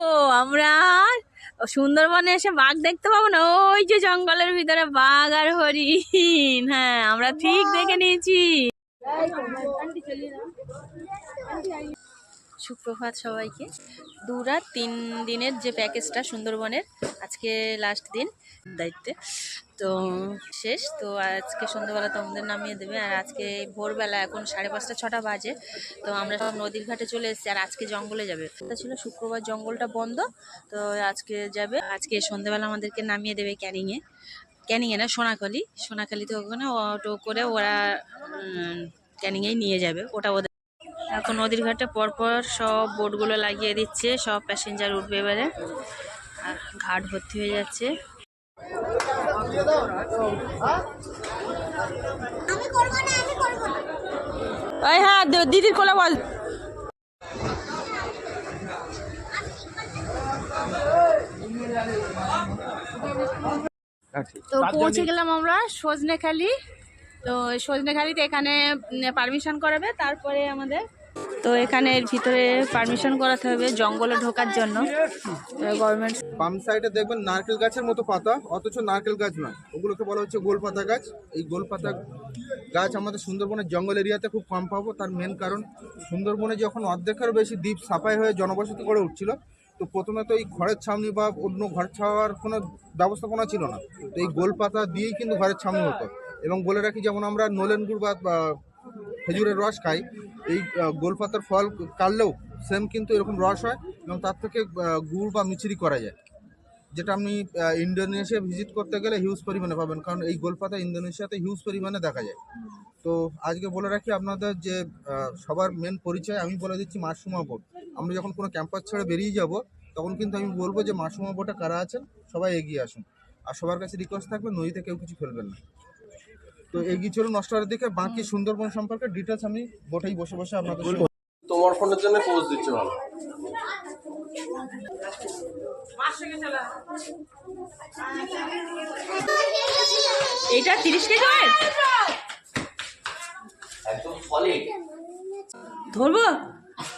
ও, আমরা সুন্দরবনে এসে বাঘ দেখতে পাবো না? ওই যে জঙ্গলের ভিতরে বাঘ আর হরিণ। হ্যাঁ আমরা ঠিক দেখে নিয়েছি। সুপ্রভাত সবাইকে। দু রাত তিন দিনের যে প্যাকেজটা সুন্দরবনের, আজকে লাস্ট দিন দায়িত্বে। তো শেষ, তো আজকে সন্ধ্যাবেলা তোমাদের নামিয়ে দেবে। আর আজকে ভোরবেলা এখন সাড়ে পাঁচটা, ছটা বাজে। তো আমরা সব নদীর ঘাটে চলে এসেছি। আর আজকে জঙ্গলে যাবে। তা ছিল শুক্রবার, জঙ্গলটা বন্ধ। তো আজকে যাবে। আজকে সন্ধ্যাবেলা আমাদেরকে নামিয়ে দেবে ক্যানিংয়ে ক্যানিংয়ে না, সোনাখালি। সোনাখালিতে ওখানে অটো করে ওরা ক্যানিংয়েই নিয়ে যাবে। ওটা ওদের এখন নদীর ঘাটে পরপর সব বোটগুলো লাগিয়ে দিচ্ছে সব প্যাসেঞ্জার উঠবে এবারে। আর ঘাট ভর্তি হয়ে যাচ্ছে। ওই হ্যাঁ দে- দিদির কোলে বল। তো পৌঁছে গেলাম আমরা সজনেখালি। তো সজনেখালিতে এখানে পারমিশন করাবে তারপরে আমাদের তো এখানে এর ভিতরে পারমিশন করাতে হবে জঙ্গলে ঢোকার জন্য। গভর্নমেন্ট বাম সাইডে দেখবেন নারকেল গাছের মতো পাতা, অথচ নারকেল গাছ নয়। ওগুলোকে বলা হচ্ছে গোলপাতা গাছ। এই গোল পাতা গাছ আমাদের সুন্দরবনের জঙ্গল এরিয়াতে খুব কম পাবো। তার মেন কারণ, সুন্দরবনে যখন অর্ধেকেরও বেশি দ্বীপ সাফাই হয়ে জনবসতি গড়ে উঠছিল, তো প্রথমে তো এই ঘরের ছাউনি বা অন্য ঘর ছাওয়ার কোনো ব্যবস্থাপনা ছিল না। তো এই গোল পাতা দিয়েই কিন্তু ঘরের ছাউনি হতো। এবং বলে রাখি, যেমন আমরা নলেন গুড় বা, খেজুরের রস খাই এই গোলপাতার ফল কাটলেও সেম কিন্তু এরকম রস হয় এবং তার থেকে গুড় বা মিচড়ি করা যায়। যেটা আপনি ইন্দোনেশিয়া ভিজিট করতে গেলে হিউজ পরিমাণে পাবেন। কারণ এই গোলপাতা ইন্দোনেশিয়াতে হিউজ পরিমাণে দেখা যায়। তো আজকে বলে রাখি আপনাদের যে সবার মেন পরিচয় আমি বলে দিচ্ছি মাসুমা বোট আমরা যখন কোনো ক্যাম্পাস ছেড়ে বেরিয়ে যাব, তখন কিন্তু আমি বলব যে মাসুমা বোটে কারা আছেন? সবাই এগিয়ে আসুন। আর সবার কাছে রিকোয়েস্ট থাকবে নদীতে কেউ কিছু ফেলবেন না। তো এই এগিয়ে নষ্ট নষ্টরের দিকে। বাকি সুন্দরবন সম্পর্কে ডিটেলস আমি বোটেই বসে বসে আপনাদের তোমার ফোনের জন্য পোজ দিচ্ছে ভালো। এইটা তিরিশ কেজি হয়? একদম সলিড ধরবো?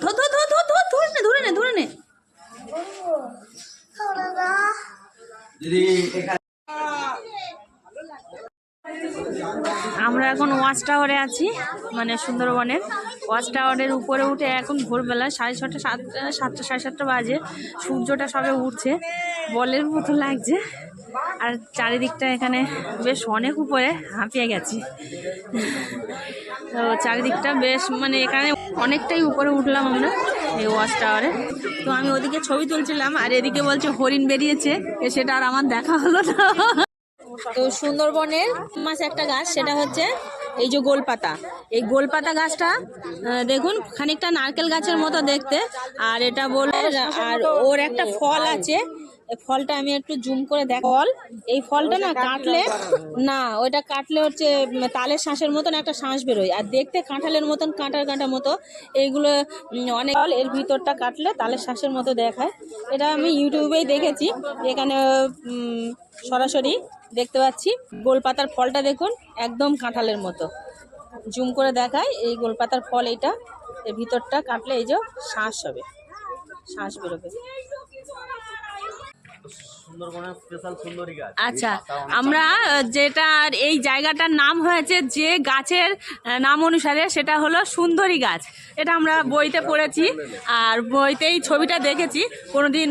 ধর ধর ধর ধর ধর ধরে নে ধরে নে ধরে নে। দিদি এখানে আমরা এখন ওয়াচ টাওয়ারে আছি মানে সুন্দরবনের। ওয়াচ টাওয়ারের উপরে উঠে এখন ভোরবেলা সাড়ে ছটা সাত সাতটা, সাড়ে সাতটা বাজে, সূর্যটা সবে উঠছে। বলের মতো লাগছে। আর চারিদিকটা এখানে বেশ অনেক উপরে হাঁপিয়ে গেছি। তো চারিদিকটা বেশ মানে এখানে অনেকটাই উপরে উঠলাম আমরা এই ওয়াচ টাওয়ারে। তো আমি ওদিকে ছবি তুলছিলাম, আর এদিকে বলছে হরিণ বেরিয়েছে সেটা আর আমার দেখা হলো না। তো সুন্দরবনের মাছ একটা গাছ, সেটা হচ্ছে এই যে গোলপাতা। এই গোলপাতা গাছটা দেখুন, খানিকটা নারকেল গাছের মতো দেখতে। আর এটা বলে, আর ওর একটা ফল আছে। ফলটা আমি একটু জুম করে দেখ ফল, এই ফলটা না কাটলে, না, ওইটা কাটলে হচ্ছে তালের শাঁসের মতন একটা শাঁস বেরোয়। আর দেখতে কাঁঠালের মতন, কাঁটার কাঁটা মতো। এইগুলো অনেক এর ভিতরটা কাটলে তালের শাঁসের মতো দেখায়। এটা আমি ইউটিউবেই দেখেছি। এখানে সরাসরি দেখতে পাচ্ছি। গোল পাতার ফলটা দেখুন, একদম কাঁঠালের মতো। জুম করে দেখায় এই গোল পাতার ফল এইটা। এর ভিতরটা কাটলে এই যে শ্বাস হবে শ্বাস বেরোবে। সুন্দরবনের স্পেশাল সুন্দরী গাছ। আচ্ছা আমরা যেটার এই জায়গাটার নাম হয়েছে যে গাছের নাম অনুসারে সেটা হলো সুন্দরী গাছ। এটা আমরা বইতে পড়েছি আর বইতেই ছবিটা দেখেছি। কোনোদিন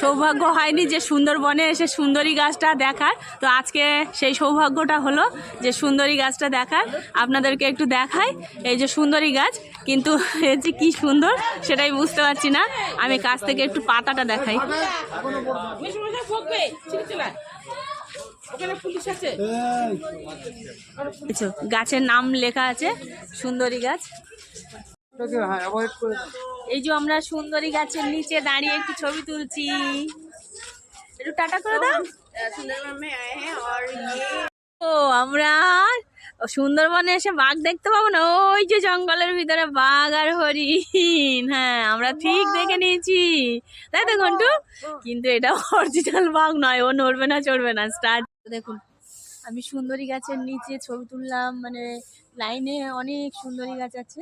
সৌভাগ্য হয়নি যে সুন্দরবনে এসে সুন্দরী গাছটা দেখার। তো আজকে সেই সৌভাগ্যটা হলো যে সুন্দরী গাছটা দেখার। আপনাদেরকে একটু দেখাই এই যে সুন্দরী গাছ কিন্তু এর যে কী সুন্দর সেটাই বুঝতে পারছি না। আমি কাছ থেকে একটু পাতাটা দেখাই। গাছের নাম লেখা আছে সুন্দরী গাছ। এই যে আমরা সুন্দরী গাছের নিচে দাঁড়িয়ে একটু ছবি তুলছি। একটু টাটা করে দাও। ও আমরা সুন্দরবনে এসে বাঘ দেখতে পাবো না? ওই যে জঙ্গলের ভিতরে বাঘ আর হরিণ। হ্যাঁ আমরা ঠিক দেখে নিয়েছি। তাই তো ঘন্টু? কিন্তু এটা অরিজিনাল বাঘ নয় ও নড়বে না চড়বে না স্টার্ট দেখুন আমি সুন্দরী গাছের নিচে ছবি তুললাম মানে লাইনে অনেক সুন্দরী গাছ আছে।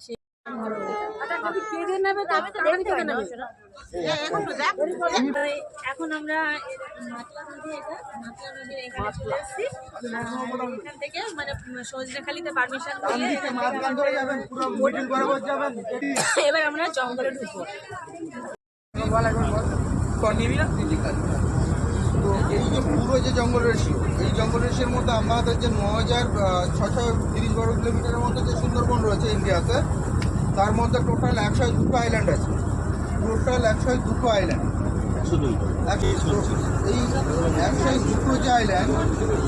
সেই এখন আমরা মাতলা নদী এটা মাতলা নদীর এখানে চলে এসেছি। আর এখান থেকে মানে পারমিশন এবার আমরা জঙ্গলে ঢুকবো। তো এই যে পুরো যে জঙ্গল রেশিও এই জঙ্গল রেশিওর মধ্যে আমাদের যে ন হাজার ছশো তিরিশ বর্গ কিলোমিটারের মধ্যে যে সুন্দরবন রয়েছে ইন্ডিয়াতে তার মধ্যে টোটাল একশো দুটো আইল্যান্ড আছে। টোটাল একশো দুটো আইল্যান্ড এই একশো দুটো যে আইল্যান্ড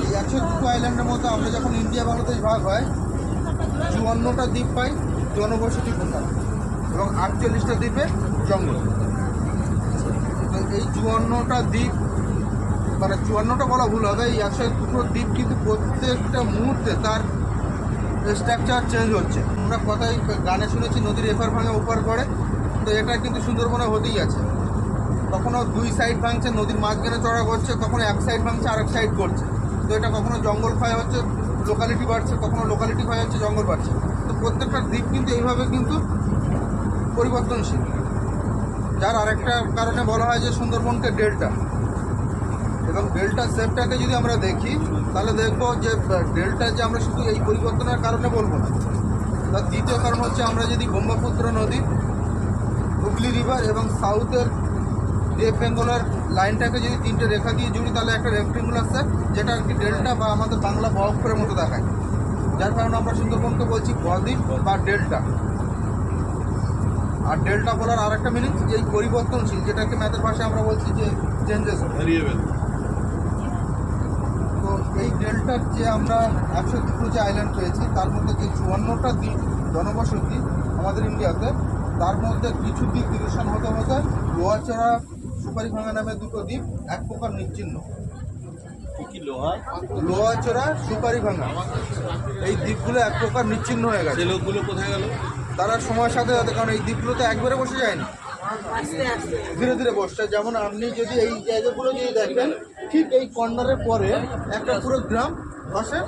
এই একশো দুটো আইল্যান্ডের মধ্যে আমরা যখন ইন্ডিয়া বাংলাদেশ ভাগ হয় চুয়ান্নটা দ্বীপ পাই জনবসতি কোথায়? এবং আটচল্লিশটা দ্বীপে জঙ্গল। তো এই চুয়ান্নটা দ্বীপ মানে চুয়ান্নটা বলা ভুল হবে এই একশো দুটো দ্বীপ কিন্তু প্রত্যেকটা মুহূর্তে তার স্ট্রাকচার চেঞ্জ হচ্ছে। আমরা কথাই গানে শুনেছি, নদীর এপার ভাঙে ওপার করে তো এটা কিন্তু সুন্দরবনে হতেই আছে। কখনো দুই সাইড ভাঙছে, নদীর মাঝখানে চড়া করছে, কখনো এক সাইড ভাঙছে আর এক সাইড করছে। তো এটা কখনো জঙ্গল ক্ষয় হচ্ছে লোকালিটি বাড়ছে, কখনো লোকালিটি ক্ষয় হচ্ছে, জঙ্গল বাড়ছে। তো প্রত্যেকটা দ্বীপ কিন্তু এইভাবে কিন্তু পরিবর্তনশীল। যার আরেকটা কারণে বলা হয় যে সুন্দরবনকে ডেল্টা এবং ডেল্টা শেপটাকে যদি আমরা দেখি, তাহলে দেখব যে ডেল্টা যে আমরা শুধু এই পরিবর্তনের কারণে বলব না। তার দ্বিতীয় কারণ হচ্ছে আমরা যদি ব্রহ্মপুত্র নদী, হুগলি রিভার এবং সাউথের লেফট বেঙ্গলের লাইনটাকে যদি তিনটে রেখা দিয়ে জুড়ি, তাহলে একটা রেক্টেঙ্গুলার শেপ যেটা আর কি ডেল্টা বা আমাদের বাংলা বরফের মতো দেখায়। যার কারণে আমরা সুন্দরবনকে বলছি বদ্বীপ বা ডেল্টা আর ডেল্টা বলার আর একটা মিনিং যে এই পরিবর্তনশীল, যেটাকে ম্যাথের ভাষায় আমরা বলছি যে চেঞ্জেস তো এই ডেল্টার যে আমরা একশো দুটো যে আইল্যান্ড পেয়েছি তার মধ্যে যে চুয়ান্নটা দ্বীপ জনবসতি আমাদের ইন্ডিয়াতে তার মধ্যে কিছু দ্বীপ ডিভিশন হতে হতে লোহাচড়া সুপারিভাঙা নামে দুটো দ্বীপ এক প্রকার নিচ্ছিন্ন কি লোহা? লোহাচড়া সুপারিভাঙা এই দ্বীপগুলো এক প্রকার নিচ্ছিন্ন হয়ে গেছে। লোকগুলো কোথায় গেল? তারা সময়ের সাথে সাথে কারণ এই দ্বীপগুলো তো একবারে বসে যায়নি। ধীরে ধীরে বসছে। যেমন আপনি যদি এই জায়গাগুলো যদি দেখেন ঠিক এই কর্নারের পরে একটা পুরো গ্রাম ধসে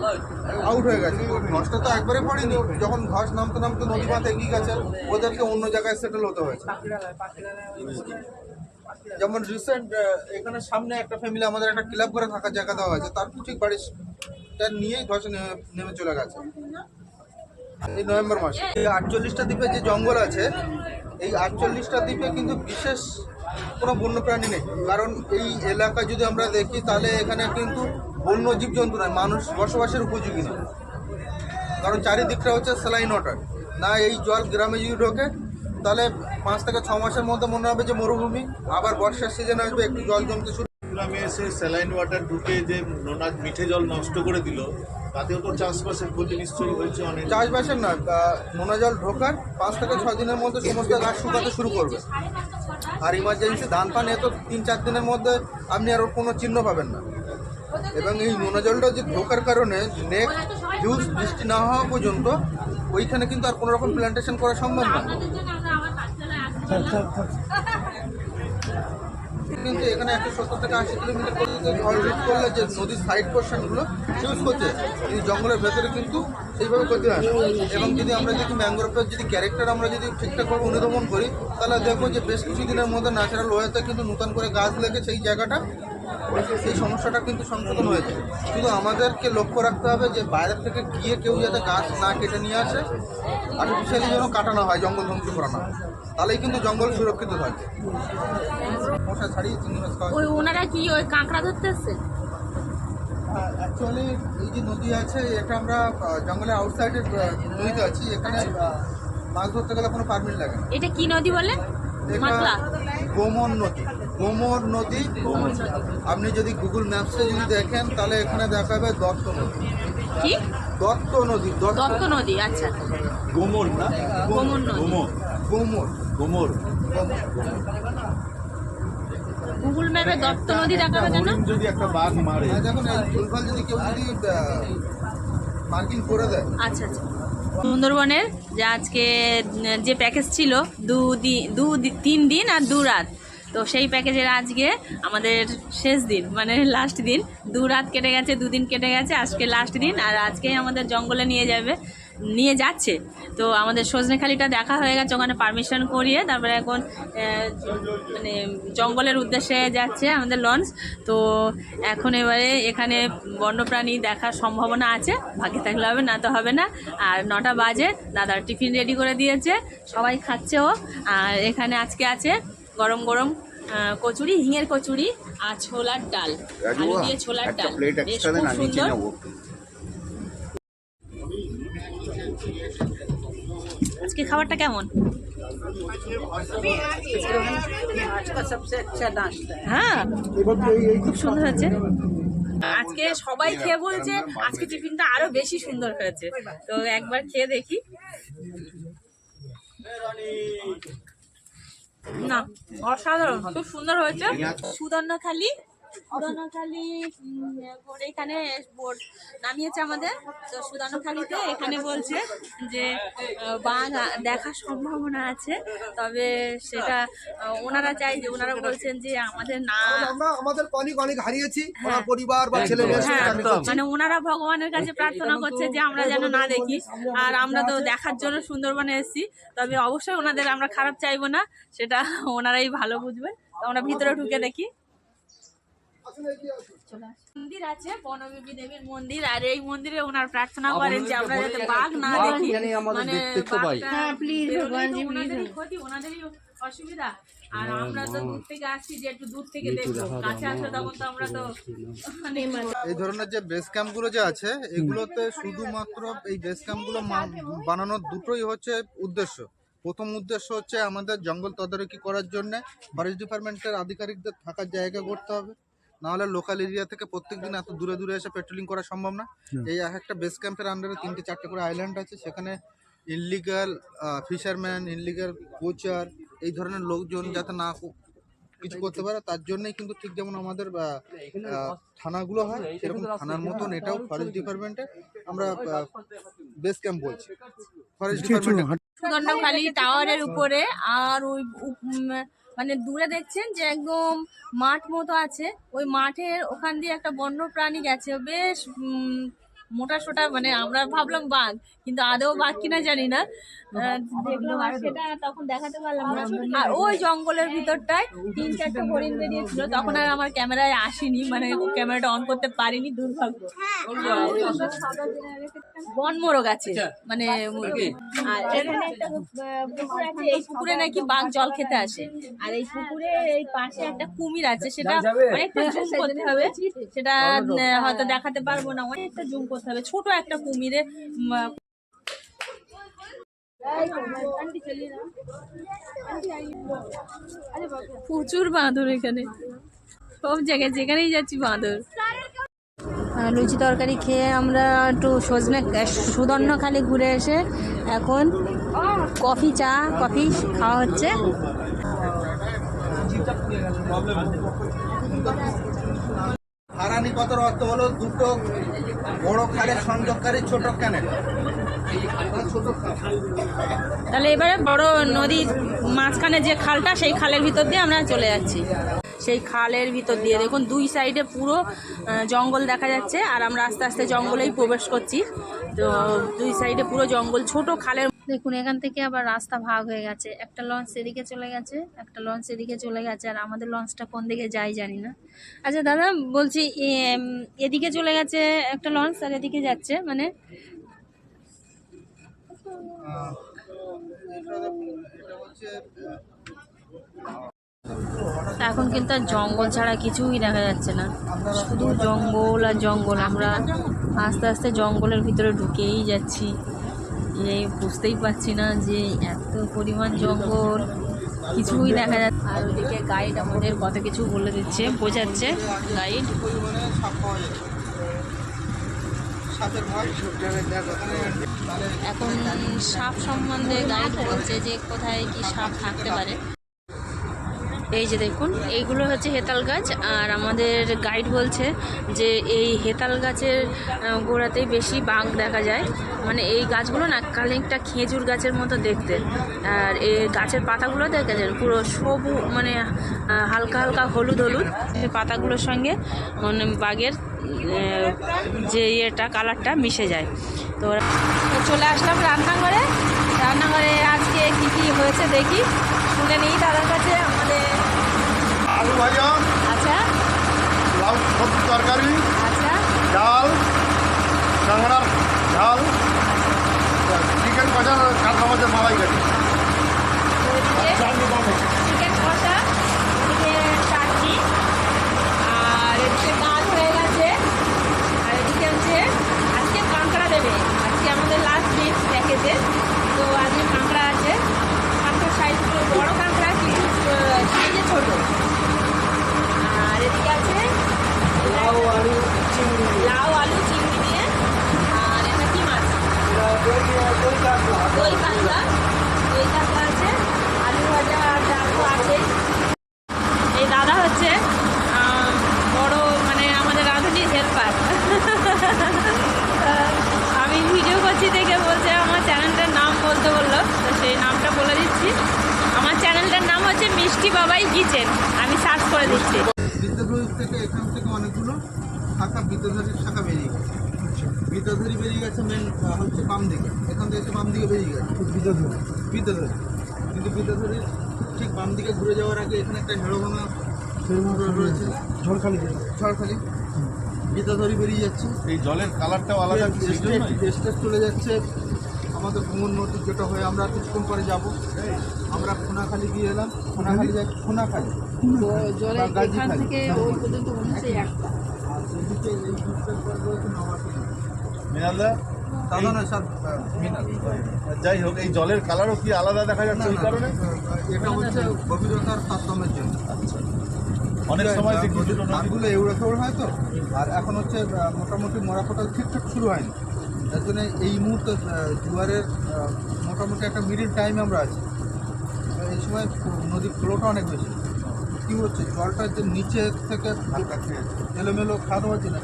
আউট হয়ে গেছে। ধসটা তো একবারে পড়েনি। যখন ধস নামতে নামতে নদী মাথা এগিয়ে গেছে, ওদেরকে অন্য জায়গায় সেটেল হতে হয়েছে। যেমন রিসেন্ট এখানে সামনে একটা ফ্যামিলি আমাদের একটা ক্লাব করে থাকার জায়গা দেওয়া হয়েছে। তার ঠিক বাড়িটা নিয়েই ধসে নেমে নেমে চলে গেছে। এই নভেম্বর মাসে। আটচল্লিশটা দ্বীপে যে জঙ্গল আছে, এই আটচল্লিশটা দ্বীপে কিন্তু বিশেষ কোনো বন্যপ্রাণী নেই। কারণ এই এলাকা যদি আমরা দেখি তাহলে এখানে কিন্তু বন্য জীবজন্তু নয় মানুষ বসবাসের উপযোগী নয়। কারণ চারিদিকটা হচ্ছে স্যালাইন ওয়াটার না এই জল গ্রামে যদি ঢোকে তাহলে পাঁচ থেকে ছ মাসের মধ্যে মনে হবে যে মরুভূমি আবার বর্ষার সিজন আসবে একটু জল জমতে শুরু গ্রামে এসে স্যালাইন ওয়াটার ঢুকে যে নোনা মিঠে জল নষ্ট করে দিল তাতেও তো চাষবাসের ক্ষতি নিশ্চয়ই হয়েছে অনেক। চাষবাসের না নোনা জল ঢোকার পাঁচ থেকে ছয় দিনের মধ্যে সমস্ত গাছ শুকাতে শুরু করবে। আর ইমার্জেন্সি ধান পান এত তিন চার দিনের মধ্যে আপনি আর ওর কোনো চিহ্ন পাবেন না। এবং এই নোনা জলটা যে ঢোকার কারণে নেক্সট হিউজ বৃষ্টি না হওয়া পর্যন্ত ওইখানে কিন্তু আর কোনো রকম প্ল্যান্টেশন করা সম্ভব না। কিন্তু এখানে একশো সত্তর থেকে আশি কিলোমিটার পর্যন্ত করলে যে নদীর সাইড পোর্শনগুলো ইউজ করছে। এই জঙ্গলের ভেতরে কিন্তু সেইভাবে করতে হয় এবং যদি আমরা যদি ম্যাঙ্গ্রোভের যদি ক্যারেক্টার আমরা যদি ঠিকঠাকভাবে অনুধাবন করি, তাহলে দেখব যে বেশ কিছুদিনের মধ্যে ন্যাচারাল ওয়েতে কিন্তু নতুন করে গাছ লেগে সেই জায়গাটা। সেই সমস্যাটা কিন্তু সংশোধন হয়েছে। শুধু আমাদেরকে লক্ষ্য রাখতে হবে যে বাইরের থেকে গিয়ে কেউ যাতে গাছ না কেটে নিয়ে আসে আর আর্টিফিশিয়ালি যেন কাটানো হয় জঙ্গল ধ্বংস করা না। হয়। তাহলেই কিন্তু জঙ্গল সুরক্ষিত থাকে মশা ছাড়িয়ে চিংড়ি মাছ খাওয়া ওই ওনারা কি ওই কাঁকড়া ধরতে এসছে অ্যাকচুয়ালি এই যে নদী আছে এটা আমরা জঙ্গলের আউটসাইডের নদীতে আছি এখানে মাছ ধরতে গেলে কোনো পারমিট লাগে এটা কি নদী বলে? গোমর নদী। গোমর নদী আপনি যদি গুগল ম্যাপসে যদি দেখেন তাহলে এখানে দেখাবে দত্ত নদী। কি? দত্ত নদী দত্ত নদী আচ্ছা। গোমর না? গোমর নদী। গোমর। গোমর। গোমর। গুগল ম্যাপে দত্ত নদী দেখাবে কেন? যদি একটা বাঘ মারে। দেখুন এই ভুলভাল যদি কেউ যদি মার্কিং করে দেয়। আচ্ছা আচ্ছা। সুন্দরবনের যে আজকে যে প্যাকেজ ছিল দু দিন দু তিন দিন আর দু রাত। তো সেই প্যাকেজের আজকে আমাদের শেষ দিন মানে লাস্ট দিন। দু রাত কেটে গেছে দুদিন কেটে গেছে, আজকে লাস্ট দিন, আর আজকেই আমাদের জঙ্গলে নিয়ে যাবে, নিয়ে যাচ্ছে। তো আমাদের সজনেখালিটা দেখা হয়ে গেছে, ওখানে পারমিশন করিয়ে, তারপরে এখন মানে জঙ্গলের উদ্দেশ্যে যাচ্ছে আমাদের লঞ্চ তো এখন এবারে এখানে বন্যপ্রাণী দেখার সম্ভাবনা আছে ভাগ্যে থাকলে হবে, না তো হবে না। আর নটা বাজে, দাদার টিফিন রেডি করে দিয়েছে, সবাই খাচ্ছে ও। আর এখানে আজকে আছে গরম গরম কচুরি হিঙের কচুরি আর ছোলার ডাল। আলু দিয়ে ছোলার ডাল। বেশ খুব সুন্দর। আজকে খাবারটা কেমন? হ্যাঁ খুব সুন্দর হয়েছে। আজকে সবাই খেয়ে বলছে আজকে টিফিনটা আরও বেশি সুন্দর হয়েছে। তো একবার খেয়ে দেখি। না অসাধারণ খুব সুন্দর হয়েছে। সুদর্ণখালি উম, বোর্ড এখানে বোর্ড নামিয়েছে আমাদের। তো সুদর্ণখালিতে এখানে বলছে যে বাঘ দেখার সম্ভাবনা আছে তবে সেটা ওনারা চাই যে ওনারা বলছেন যে আমাদের না আমরা আমাদের অনেক অনেক হারিয়েছি আমার পরিবার বা ছেলে হ্যাঁ মানে ওনারা ভগবানের কাছে প্রার্থনা করছে যে আমরা যেন না দেখি। আর আমরা তো দেখার জন্য সুন্দরবনে এসেছি তবে অবশ্যই ওনাদের আমরা খারাপ চাইব না সেটা ওনারাই ভালো বুঝবেন। তো আমরা ভিতরে ঢুকে দেখি। মন্দির আছে বনবিবি দেবীর মন্দির আর এই মন্দিরে ওনার প্রার্থনা করেন যে আমরা যাতে বাঘ না দেখি। মানে হ্যাঁ প্লিজ ভগবানজি ওনাদেরই ক্ষতি ওনাদেরই অসুবিধা। আর আমরা তো দূর থেকে আসছি যে একটু দূর থেকে দেখব। কাছে আসলে তখন তো আমরা তো এই ধরনের যে বেস ক্যাম্পগুলো যে আছে এগুলোতে শুধুমাত্র এই বেস ক্যাম্পগুলো বানানোর দুটোই হচ্ছে উদ্দেশ্য। প্রথম উদ্দেশ্য হচ্ছে আমাদের জঙ্গল তদারকি করার জন্য ফরেস্ট ডিপার্টমেন্টের আধিকারিকদের থাকার জায়গা করতে হবে। নাহলে লোকাল এরিয়া থেকে প্রত্যেকদিন এত দূরে দূরে এসে পেট্রোলিং করা সম্ভব না। এই এক একটা বেস ক্যাম্পের আন্ডারে তিনটে চারটে করে আইল্যান্ড আছে সেখানে ইনলিগাল ফিশারম্যান ইনলিগাল কোচার এই ধরনের লোকজন যাতে না কিছু করতে পারে তার জন্যই কিন্তু ঠিক যেমন আমাদের থানাগুলো হয় সেরকম থানার মতন এটাও ফরেস্ট ডিপার্টমেন্টে আমরা বেস ক্যাম্প বলছি। ফরেস্ট ডিপার্টমেন্টে সুগন্ধখালি টাওয়ারের উপরে আর ওই মানে দূরে দেখছেন যে একদম মাঠ মতো আছে। ওই মাঠের ওখান দিয়ে একটা বন্য প্রাণী গেছে। বেশ মোটা সোটা মানে আমরা ভাবলাম বাঘ, কিন্তু আদৌ বাঘ কিনা জানি না। দেখলাম আর সেটা তখন দেখাতে পারলাম না। আর ওই জঙ্গলের ভিতরটায় তিন চারটে হরিণ বেরিয়েছিল তখন আর আমার ক্যামেরায় আসেনি মানে ক্যামেরাটা অন করতে পারিনি দুর্ভাগ্য। বন মোরগ আছে মানে আর এখানে একটা পুকুর আছে এই পুকুরে নাকি বাঘ জল খেতে আসে। আর এই পুকুরে এই পাশে একটা কুমির আছে সেটা অনেকটা জুম করতে হবে। সেটা হয়তো দেখাতে পারব না অনেকটা জুম করতে হবে। ছোট একটা কুমিরে প্রচুর বাঁদর এখানে। সব জায়গায় যেখানেই যাচ্ছি বাঁদর। লুচি তরকারি খেয়ে আমরা একটু সজনে সুদর্ণখালি ঘুরে এসে এখন কফি, চা, কফি খাওয়া হচ্ছে। হারানি কতর অর্থ হলো দুটো বড় খালের সংযোগকারী, ছোট ক্যানেল তাহলে এবারে বড় নদীর মাঝখানে যে খালটা, সেই খালের ভিতর দিয়ে আমরা চলে যাচ্ছি। সেই খালের ভিতর দিয়ে দেখুন, দুই সাইডে পুরো জঙ্গল দেখা যাচ্ছে। আর আমরা আস্তে আস্তে জঙ্গলেই প্রবেশ করছি। তো দুই সাইডে পুরো জঙ্গল, ছোট খালের দেখুন, এখান থেকে আবার রাস্তা ভাগ হয়ে গেছে। একটা লঞ্চ এদিকে চলে গেছে, একটা লঞ্চ এদিকে চলে গেছে, আর আমাদের লঞ্চটা কোন দিকে যায় জানি না। আচ্ছা দাদা, বলছি এদিকে চলে গেছে একটা লঞ্চ আর এদিকে যাচ্ছে মানে? এখন কিন্তু আর জঙ্গল ছাড়া কিছুই দেখা যাচ্ছে না। শুধু জঙ্গল আর জঙ্গল। আমরা আস্তে আস্তে জঙ্গলের ভিতরে ঢুকেই যাচ্ছি। বুঝতেই পারছি না যে এত পরিমাণ জঙ্গল, কিছুই দেখা যাচ্ছে আর ওদিকে গাইড আমাদের কত কিছু বলে দিচ্ছে, বোঝাচ্ছে। গাইড এখন সাপ সম্বন্ধে গাইড বলছে যে কোথায় কি সাপ থাকতে পারে। এই যে দেখুন, এইগুলো হচ্ছে হেতাল গাছ, আর আমাদের গাইড বলছে যে এই হেতাল গাছের গোড়াতেই বেশি বাঘ দেখা যায়। মানে এই গাছগুলো না খানিকটা খেজুর গাছের মতো দেখতে। আর এই গাছের পাতাগুলো দেখা যায় পুরো সবু মানে হালকা হালকা হলুদ হলুদ। পাতাগুলোর সঙ্গে মানে বাঘের যে ইয়েটা কালারটা মিশে যায়। তো চলে আসলাম রান্নাঘরে। রান্নাঘরে আজকে কি কি হয়েছে দেখি। শুনে নিই দাদার কাছে আমাদের আলু ভাজা আচ্ছা লাউ সবজি তরকারি আচ্ছা ডাল কাঁকড়ার ঝাল চিকেন কষা কাঁকড়া মাছের মালাই কাটি তো এদিকে চিকেন কষা এদিকে চাটনি আর এদিকে ডাল হয়ে গেছে আর এদিকে হচ্ছে আজকে কাঁকড়া দেবে আজকে আমাদের লাস্ট দিন প্যাকেজে তো আজকে কাঁকড়া আছে কাঁকড়া সাইজ বড় কাঁকড়া কিন্তু সাইজে ছোট আর এদিকে আছে লাউ আলু চিংড়ি লাউ আলু চিংড়ি দিয়ে আর এটা কি মাছ দই কাঁকড়া দই কাঁকড়া আছে আলু ভাজা আর ডাল তো আছে এই দাদা হচ্ছে আহ, বড় মানে আমাদের রাঁধুনির হেল্পার আমি ভিডিও করছি দেখে বলছে আমার চ্যানেলটার নাম বলতে বলল তো সেই নামটা বলে দিচ্ছি আমার চ্যানেলটার নাম হচ্ছে মিষ্টি বাবাই কিচেন আমি সার্চ করে দিচ্ছি বিদ্যাধরী থেকে এখান থেকে অনেকগুলো শাখা বিদ্যাধরীর শাখা বেরিয়ে গেছে। বিদ্যাধরী বেরিয়ে গেছে মেন হচ্ছে বাম দিকে। এখান থেকে বাম দিকে বেরিয়ে গেছে। বিদ্যাধরী। বিদ্যাধরী। কিন্তু বিদ্যাধরীর ঠিক বাম দিকে ঘুরে যাওয়ার আগে এখানে একটা হেড়োভাঙা রয়েছে। ঝড়খালি ঝড়খালি বিদ্যাধরী বেরিয়ে যাচ্ছে। এই জলের কালারটাও আলাদা? চলে যাচ্ছে। আমাদের ভ্রমণ নদী যেটা হয়ে আমরা কিছুক্ষণ পরে যাব। আমরা খোনাখালি গিয়ে এলাম। খোনাখালি যাই খোনাখালি। না স্যার মিনাল। যাই হোক এই জলের কালারও কি আলাদা দেখা যাচ্ছে ওই কারণে? এটা হচ্ছে গভীরতার তারতম্যের জন্য আচ্ছা। অনেক সময় ধানগুলো এউড়ে খেউড়ে হয় তো? আর এখন হচ্ছে মোটামুটি মরা ফোটা ঠিকঠাক শুরু হয়নি। তার জন্য এই মুহূর্তে জোয়ারের মোটামুটি একটা মিডিল টাইমে আমরা আছি। এই সময় নদীর ফ্লোটা অনেক বেশি। কী হচ্ছে? জলটা যে নিচে থেকে ধাক্কা খেয়ে এলোমেলো খাওয়া হচ্ছে না।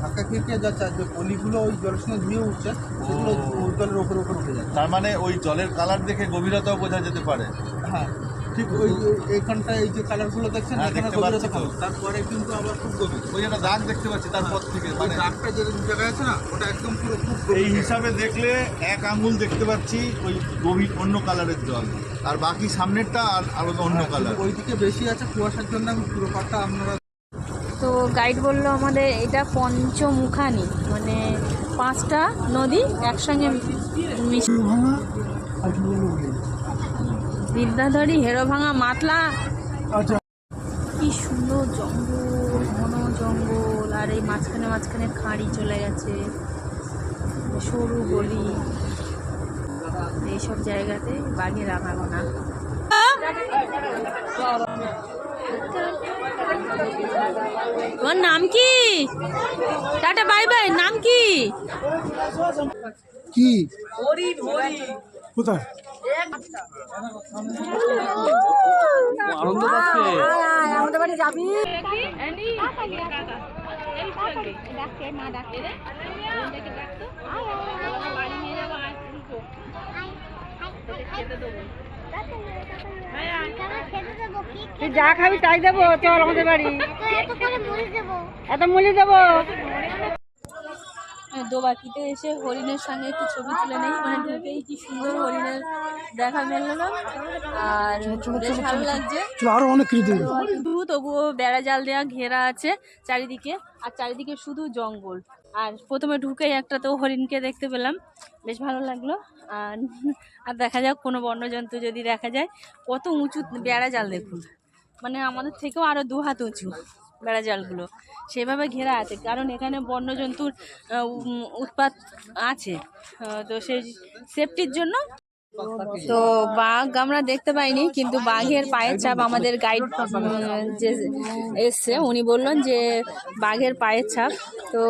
ধাক্কা খেয়ে খেয়ে যাচ্ছে যে পলিগুলো ওই জলের সঙ্গে ধুয়ে উঠছে সেগুলো জলের ওপরে ওপরে উঠে যাচ্ছে। তার মানে ওই জলের কালার দেখে গভীরতাও বোঝা যেতে পারে। হ্যাঁ। ঠিক ওই এইখানটায় এই যে কালারগুলো দেখছেন হ্যাঁ, এখানে গভীরতা তো। কম। তারপরে কিন্তু আবার খুব গভীর ওই একটা দাগ দেখতে পাচ্ছি তারপর থেকে মানে দাগটা যে জায়গায় আছে না ওটা একদম পুরো খুব এই হিসাবে দেখলে এক আঙ্গুল দেখতে পাচ্ছি ওই গভীর অন্য কালারের জল আর বাকি সামনেরটা আর আলাদা অন্য কালার ওইদিকে বেশি আছে কুয়াশার জন্য আমি পুরো পাটটা আপনারা তো গাইড বলল আমাদের এটা পঞ্চমুখানি মানে পাঁচটা নদী একসঙ্গে মিশ বিদ্যাধরী হেরোভাঙা মাতলা। কি সুন্দর জঙ্গল ঘন জঙ্গল আর এই মাঝখানে মাঝখানে খাঁড়ি চলে গেছে সরু গলি। এইসব জায়গাতে বাঘের আনাগোনা। তোমার নাম কি? টাটা বাই বাই নাম কি? কি? কোথায়? আমাদের বাড়ি যাবি তুই যা খাবি তাই দেবো চল আমাদের বাড়ি। এত মুলি দেবো। দোবাকিতে এসে হরিণের সঙ্গে একটু ছবি তুলে নেই। মানে ঢুকেই কি সুন্দর হরিণের দেখা মিলল আর বেশ ভালো লাগছে। আরও অনেক কিছু তবুও বেড়া জাল দেওয়া ঘেরা আছে চারিদিকে। আর চারিদিকে শুধু জঙ্গল। আর প্রথমে ঢুকেই একটা তো হরিণকে দেখতে পেলাম। বেশ ভালো লাগল। আর আর দেখা যাক কোনো বন্যজন্তু যদি দেখা যায় কত উঁচু বেড়া জাল দেখুন। মানে আমাদের থেকেও আরও দু হাত উঁচু। বেড়া জালগুলো। সেভাবে ঘেরা আছে। কারণ এখানে বন্যজন্তুর আহ, উম, উৎপাত আছে। তো সেই সেফটির জন্য তো বাঘ আমরা দেখতে পাইনি কিন্তু বাঘের পায়ের ছাপ আমাদের গাইড যে এসছে উনি বললেন যে বাঘের পায়ের ছাপ তো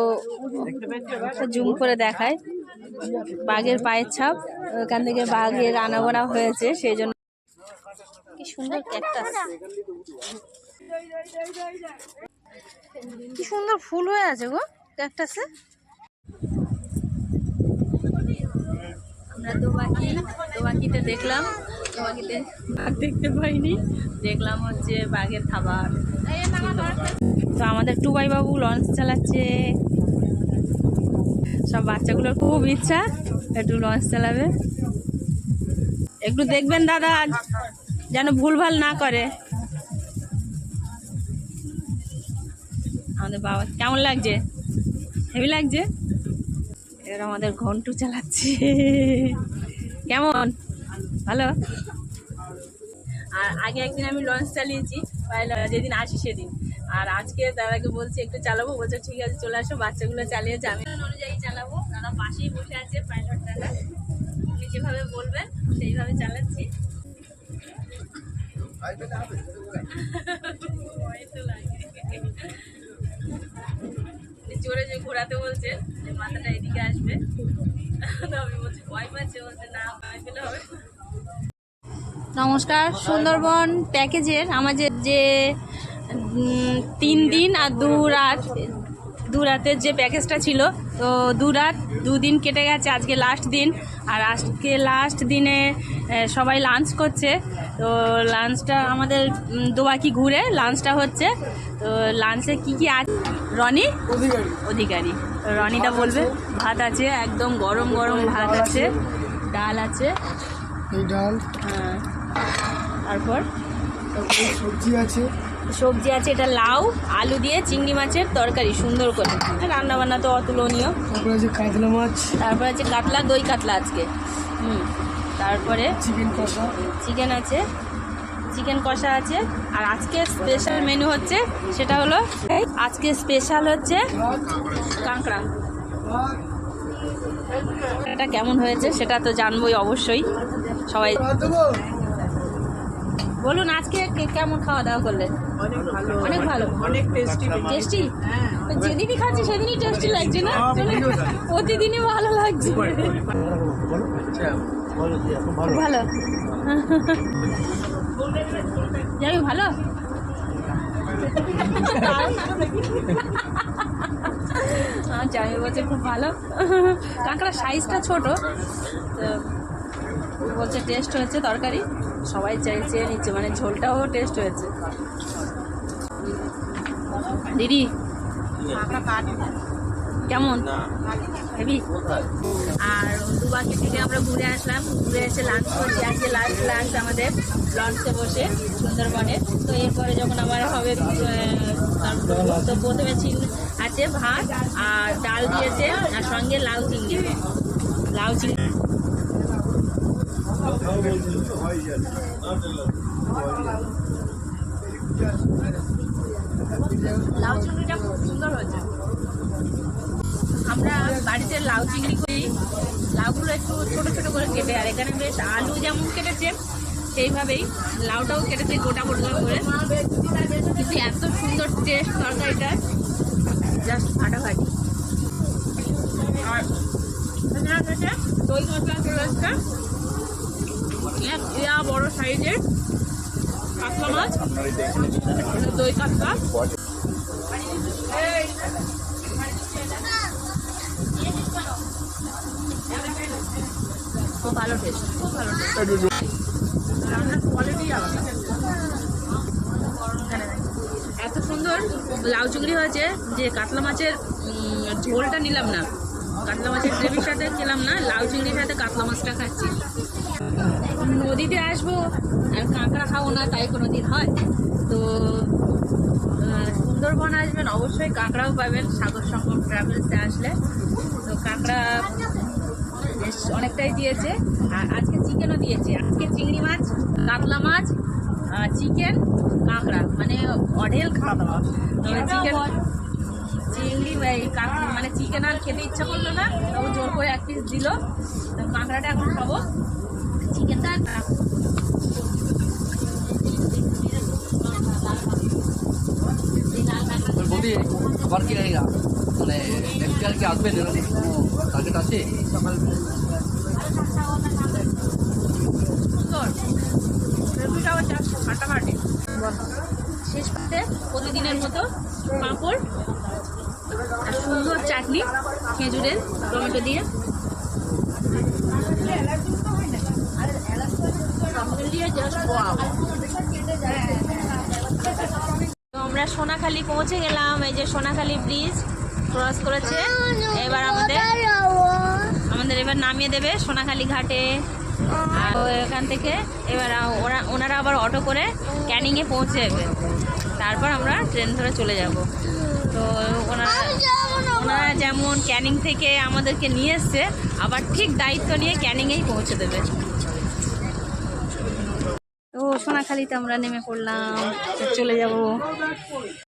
জুম করে দেখায়। বাঘের পায়ের ছাপ ওখান থেকে বাঘের আনাগোনা হয়েছে সেই জন্য কি সুন্দর ক্যাকটাস কি সুন্দর ফুল হয়ে আছে গো, ক্যাকটাসে। আমরা দোবাকি, দোবাকিতে দেখলাম, দোবাকিতে বাঘ দেখতে পাইনি। দেখলাম হচ্ছে বাঘের খাবার। তো আমাদের টুবাই বাবু লঞ্চ চালাচ্ছে। সব বাচ্চাগুলোর খুব ইচ্ছা, একটু লঞ্চ চালাবে। একটু দেখবেন দাদা, যেন ভুলভাল না করে। আমাদের বাবা। কেমন লাগছে? হেভি লাগছে? এবার আমাদের ঘন্টু চালাচ্ছে। কেমন? ভালো? আর আগে একদিন আমি লঞ্চ চালিয়েছি যেদিন আসি সেদিন। আর আজকে দাদাকে বলছি একটু চালাবো? বলছে ঠিক আছে চলে আসো বাচ্চাগুলো চালিয়েছে আমি অনুযায়ী চালাবো। দাদা পাশেই বসে আছে পাইলট দাদা। উনি যেভাবে বলবেন সেইভাবে চালাচ্ছি। ভয় তো লাগে। ঘোরাতে বলছে যে মাথাটা এদিকে আসবে। নমস্কার, সুন্দরবন প্যাকেজের আমাদের যে তিন দিন আর দু রাত, দু রাতের যে প্যাকেজটা ছিল, তো দু রাত দুদিন কেটে গেছে আজকে লাস্ট দিন। আর আজকে লাস্ট দিনে সবাই লাঞ্চ করছে। তো লাঞ্চটা আমাদের দোবাকি ঘুরে লাঞ্চটা হচ্ছে। তো লাঞ্চে কি কি আছে? রনি? অধিকারী। রনিটা বলবে ভাত আছে একদম গরম গরম ভাত আছে ডাল আছে। ডাল। হ্যাঁ। তারপর? সবজি আছে। সবজি আছে এটা লাউ আলু দিয়ে চিংড়ি মাছের তরকারি সুন্দর করে। রান্না বান্না তো অতুলনীয়। তারপরে আছে কাতলা মাছ। তারপর আছে কাতলা দই কাতলা আজকে। হুম। তারপরে চিকেন কষা। চিকেন আছে। চিকেন কষা আছে। আর আজকে স্পেশাল মেনু হচ্ছে সেটা হলো আজকে স্পেশাল হচ্ছে কাঁকড়া। এটা কেমন হয়েছে সেটা তো জানবোই অবশ্যই। সবাই বলুন আজকে কে- কেমন খাওয়া দাওয়া করলেন অনেক ভালো। অনেক টেস্টি টেস্টি যেদিনই খাচ্ছি সেদিনই টেস্টি লাগছে না? প্রতিদিনই ভালো লাগছে। ভালো। যাই ভালো? আমি বলছি খুব ভালো। কাঁকড়ার সাইজটা ছোট, তো বলছে টেস্ট হয়েছে তরকারি। সবাই চাই চেয়ে নিচ্ছে মানে ঝোলটাও টেস্ট হয়েছে। দিদি কেমন? হেবি আর দুবাকি থেকে আমরা ঘুরে আসলাম। ঘুরে এসে লাঞ্চ করছি। আজকে লাস্ট লাঞ্চ আমাদের লঞ্চে বসে সুন্দরবনে। তো এরপরে যখন আমার হবে তো প্রথমে আছে ভাত আর ডাল দিয়েছে আর সঙ্গে লাউ চিংড়ি। লাউ চিংড়ি। লাউ চিংড়িটা খুব সুন্দর হয়েছে। আমরা বাড়িতে লাউ চিংড়ি করি। লাউগুলো একটু ছোটো ছোটো করে কেটে, আর এখানে বেশ আলু যেমন কেটেছে, সেইভাবেই লাউটাও কেটেছে গোটা গোটা করে। কিন্তু এত সুন্দর টেস্ট তরকারিটা জাস্ট ফাটাফাটি আর দই মশলা ইয়া বড় সাইজের কাতলা মাছ। দই কাতলা ভালো টেস্ট খুব ভালো টেস্ট রান্নার কোয়ালিটি আলাদা। এত সুন্দর লাউ চিংড়ি হয়েছে যে কাতলা মাছের ঝোলটা নিলাম না। কাতলা মাছের গ্রেভির সাথে খেলাম না লাউ চিংড়ির সাথে কাতলা মাছটা খাচ্ছি। নদীতে আসব আর কাঁকড়া খাব না তাই কোনো দিন হয়। তো সুন্দরবন আসবেন অবশ্যই কাঁকড়াও পাবেন সাগর সঙ্গম ট্রাভেলসে আসলে। তো কাঁকড়া বেশ অনেকটাই দিয়েছে। আর আজকে চিকেনও দিয়েছে। আজকে চিংড়ি মাছ কাতলা মাছ চিকেন কাঁকড়া। মানে অঢেল খাওয়া। দাওয়া তবে চিকেন চিংড়ি মানে চিকেন আর খেতে ইচ্ছা করল না। তবে জোর করে এক পিস দিল। কাঁকড়াটা এখন খাব। চিকেনটা আর কি জায়গা মানে নেক্সট আসবেন এরকম কোনো টার্গেট আছে? শেষ পাতে প্রতিদিনের মতো পাঁপড়, সুন্দর চাটনি, খেজুরের টমেটো দিয়ে। আমরা সোনাখালি পৌঁছে গেলাম, এই যে সোনাখালি ব্রিজ। ক্রস করেছে। এবার আমাদের আমাদের এবার নামিয়ে দেবে সোনাখালি ঘাটে। আর এখান থেকে এবার ওরা ওনারা আবার অটো করে ক্যানিংয়ে পৌঁছে যাবে তারপর আমরা ট্রেন ধরে চলে যাব। তো ওনারা ওনারা যেমন ক্যানিং থেকে আমাদেরকে নিয়ে এসছে আবার ঠিক দায়িত্ব নিয়ে ক্যানিংয়েই পৌঁছে দেবে। তো সোনাখালিতে আমরা নেমে পড়লাম। চলে যাব।